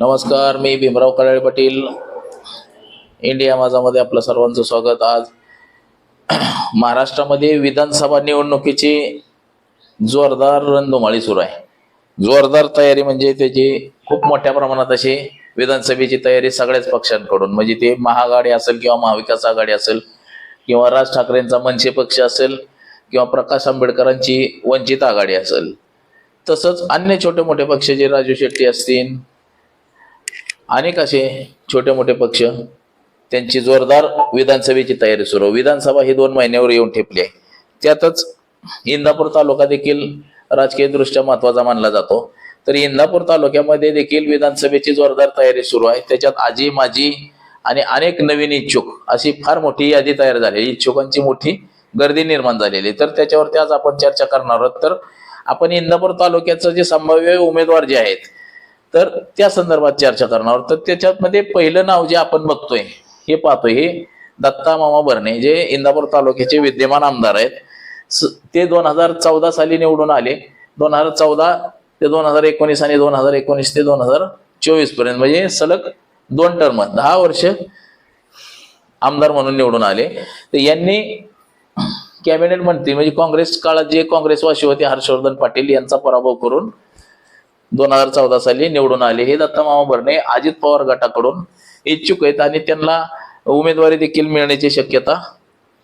नमस्कार मी भीमराव कराळे पाटील. इंडिया माझामध्ये आपलं सर्वांचं स्वागत. आज महाराष्ट्रामध्ये विधानसभा निवडणुकीची जोरदार रणधुमाळी सुरू आहे. जोरदार तयारी म्हणजे त्याची खूप मोठ्या प्रमाणात अशी विधानसभेची तयारी सगळ्याच पक्षांकडून. म्हणजे ते महाआघाडी असेल किंवा महाविकास आघाडी असेल किंवा राज ठाकरेंचा मनसे पक्ष असेल किंवा प्रकाश आंबेडकरांची वंचित आघाडी असेल. तसंच अन्य छोटे मोठे पक्ष जे राजू शेट्टी असतील अनेक असे छोटे मोठे पक्ष त्यांची जोरदार विधानसभेची तयारी सुरू. विधानसभा ही दोन महिन्यावर येऊन ठेपली आहे. त्यातच इंदापूर तालुका देखील राजकीयदृष्ट्या महत्त्वाचा मानला जातो. तर इंदापूर तालुक्यामध्ये देखील विधानसभेची जोरदार तयारी सुरू आहे. त्याच्यात आजी माजी आणि अनेक नवीन इच्छुक अशी फार मोठी यादी तयार झाली इच्छुकांची मोठी गर्दी निर्माण झालेली. तर त्याच्यावरती आज आपण चर्चा करणार आहोत. तर आपण इंदापूर तालुक्याचं जे संभाव्य उमेदवार जे आहेत तर त्या संदर्भात चर्चा करणार तर त्याच्यामध्ये पहिलं नाव जे आपण बघतोय हे पाहतोय हे दत्ता मामा भरणे जे इंदापूर तालुक्याचे विद्यमान आमदार आहेत. ते दोन हजार चौदा साली निवडून आले. दोन हजार चौदा ते दोन हजार एकोणीस आणि दोन हजार एकोणीस ते दोन हजार चोवीसपर्यंत म्हणजे सलग दोन टर्म दहा वर्ष आमदार म्हणून निवडून आले. तर यांनी कॅबिनेट मंत्री म्हणजे काँग्रेस काळात जे काँग्रेसवासी होते हर्षवर्धन पाटील यांचा पराभव करून दोन हजार चौदा साली निवडून आले. हे दत्ता मामा भरणे अजित पवार गटाकडून इच्छुक आहेत आणि त्यांना उमेदवारी देखील मिळण्याची शक्यता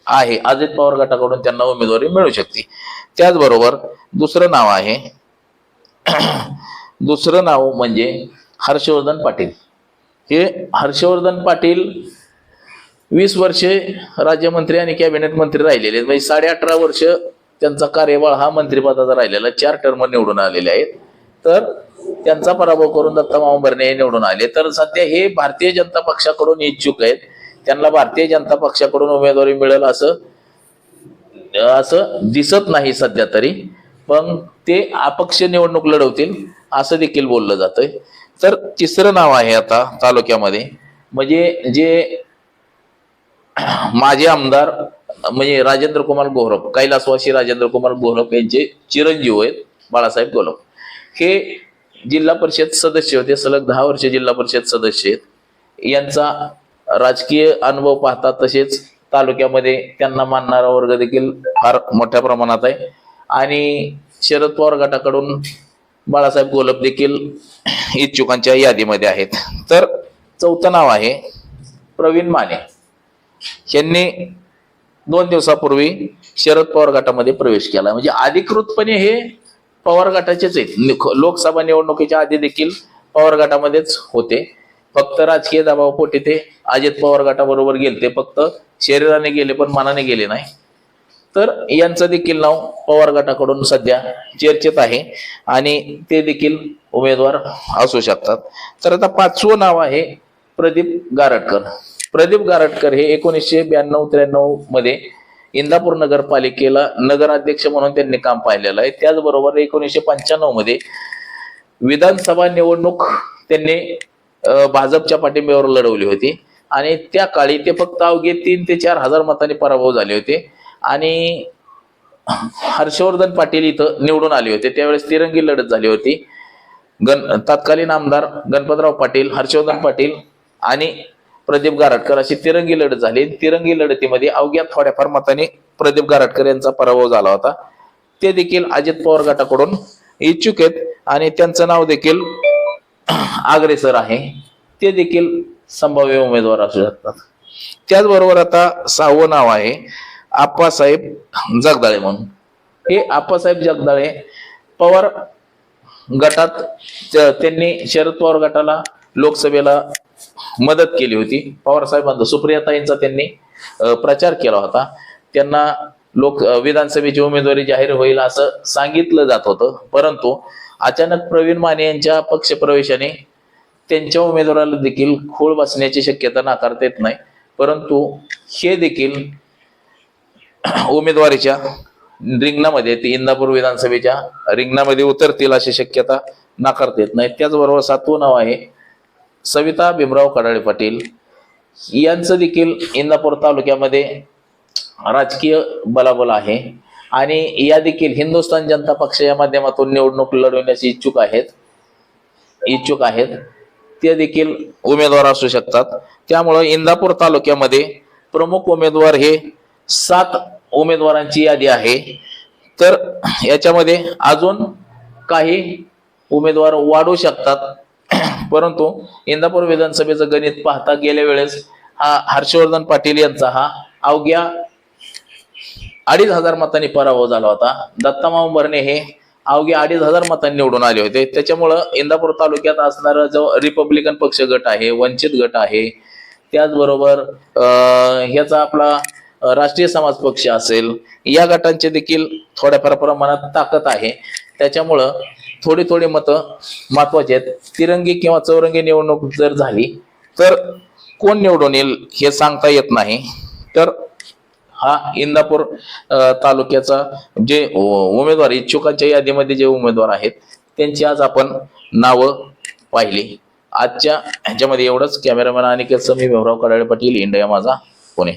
आहे. अजित पवार गटाकडून त्यांना उमेदवारी मिळू शकते. त्याचबरोबर दुसरं नाव आहे. दुसरं नाव म्हणजे हर्षवर्धन पाटील. हे हर्षवर्धन पाटील वीस वर्षे राज्यमंत्री आणि कॅबिनेट मंत्री राहिलेले आहेत. म्हणजे साडे अठरा वर्ष त्यांचा कार्यकाळ हा मंत्रिपदाचा राहिलेला. चार टर्म निवडून आलेले आहेत. तर त्यांचा पराभव करून दत्ता मामा भरणे हे निवडून आले. तर सध्या हे भारतीय जनता पक्षाकडून इच्छुक आहेत. त्यांना भारतीय जनता पक्षाकडून उमेदवारी मिळेल असं असं दिसत नाही सध्या तरी. पण ते अपक्ष निवडणूक लढवतील असं देखील बोललं जातंय. तर तिसरं नाव आहे आता तालुक्यामध्ये. म्हणजे जे माजी आमदार म्हणजे राजेंद्र कुमार गोहरप कैलासवासी राजेंद्र कुमार गोहरप यांचे चिरंजीव आहेत बाळासाहेब गोलप हे जिल्हा परिषद सदस्य होते सलग दहा वर्ष जिल्हा परिषद सदस्य आहेत. यांचा राजकीय अनुभव पाहता तसेच तालुक्यामध्ये त्यांना मानणारा वर्ग देखील फार मोठ्या प्रमाणात आहे. आणि शरद पवार गटाकडून बाळासाहेब गोलप देखील इच्छुकांच्या यादीमध्ये आहेत. तर चौथं नाव आहे प्रवीण माने. यांनी दोन दिवसापूर्वी शरद पवार गटामध्ये प्रवेश केला. म्हणजे अधिकृतपणे हे पवार गटाचेच आहेत. लोकसभा निवडणुकीच्या आधी देखील पवार गटामध्येच होते. फक्त राजकीय दबावापोटी ते अजित पवार गटाबरोबर गेले ते फक्त शरीराने गेले पण मनाने गेले नाही. तर यांचं देखील नाव पवार गटाकडून सध्या चर्चेत आहे. आणि ते देखील उमेदवार असू शकतात. तर आता पाचवं नाव आहे प्रदीप गारटकर. प्रदीप गारटकर हे एकोणीसशे ब्याण्णव त्र्याण्णवमध्ये इंदापूर नगरपालिकेला नगराध्यक्ष म्हणून त्यांनी काम पाहिलेलं आहे. त्याचबरोबर एकोणीसशे पंच्याण्णवमध्ये विधानसभा निवडणूक त्यांनी भाजपच्या पाठिंब्यावर लढवली होती. आणि त्या काळी ते फक्त अवघे तीन ते चार हजार मतांनी पराभव झाले होते. आणि हर्षवर्धन पाटील इथं निवडून आले होते. त्यावेळेस तिरंगी लढत झाली होती. गण तत्कालीन आमदार गणपतराव पाटील हर्षवर्धन पाटील आणि प्रदीप गारटकर अशी तिरंगी लढत झाली. तिरंगी लढतीमध्ये अवघ्या थोड्याफार मताने प्रदीप गारटकर यांचा पराभव झाला होता. ते देखील अजित पवार गटाकडून इच्छुक आहेत आणि त्यांचं नाव देखील अग्रेसर आहे. ते देखील संभाव्य उमेदवार असू शकतात. त्याचबरोबर आता सहावं नाव आहे आप्पासाहेब जगदाळे म्हणून. हे आप्पासाहेब जगदाळे पवार गटात त्यांनी शरद पवार गटाला लोकसभेला मदत केली होती. पवार साहेबांचा सुप्रियाताईंचा त्यांनी प्रचार केला होता. त्यांना लोक विधानसभेची उमेदवारी जाहीर होईल असं सांगितलं जात होतं. परंतु अचानक प्रवीण माने यांच्या पक्षप्रवेशाने त्यांच्या उमेदवाराला देखील खोळ बसण्याची शक्यता नाकारता येत नाही. परंतु हे देखील उमेदवारीच्या रिंगणामध्ये ते इंदापूर विधानसभेच्या रिंगणामध्ये उतरतील अशी शक्यता नाकारता येत नाही. त्याचबरोबर सातवं नाव आहे सविता भीमराव कडाळे पाटील यांचं देखील इंदापूर तालुक्यामध्ये राजकीय बलाबल आहे. आणि या देखील हिंदुस्थान जनता पक्ष या माध्यमातून निवडणूक लढवण्याची इच्छुक आहेत. इच्छुक आहेत. ते देखील उमेदवार असू शकतात. त्यामुळं इंदापूर तालुक्यामध्ये प्रमुख उमेदवार हे सात उमेदवारांची यादी आहे. तर याच्यामध्ये अजून काही उमेदवार वाढू शकतात. परंतु इंदापूर विधानसभेचं गणित पाहता गेल्या वेळेस हा हर्षवर्धन पाटील यांचा हा अवघ्या अडीच हजार मतांनी पराभव झाला होता. दत्तामाव भरणे हे अवघ्या अडीच हजार मतांनी निवडून आले होते. त्याच्यामुळं इंदापूर तालुक्यात असणारा जो रिपब्लिकन पक्ष गट आहे वंचित गट आहे त्याचबरोबर ह्याचा आपला राष्ट्रीय समाज पक्ष असेल या गटांचे देखील थोड्याफार प्रमाणात ताकद आहे. त्याच्यामुळं थोडे थोडे मतं महत्त्वाचे आहेत. तिरंगी किंवा चौरंगी निवडणूक जर झाली तर कोण निवडून येईल हे सांगता येत नाही. तर हा इंदापूर तालुक्याचा जे उमेदवार इच्छुकांच्या यादीमध्ये जे उमेदवार आहेत त्यांची आज आपण नावं पाहिली. आजच्या ह्याच्यामध्ये एवढंच. कॅमेरामॅन आणि मी भीमराव कडाळे पाटील इंडिया माझा पुणे.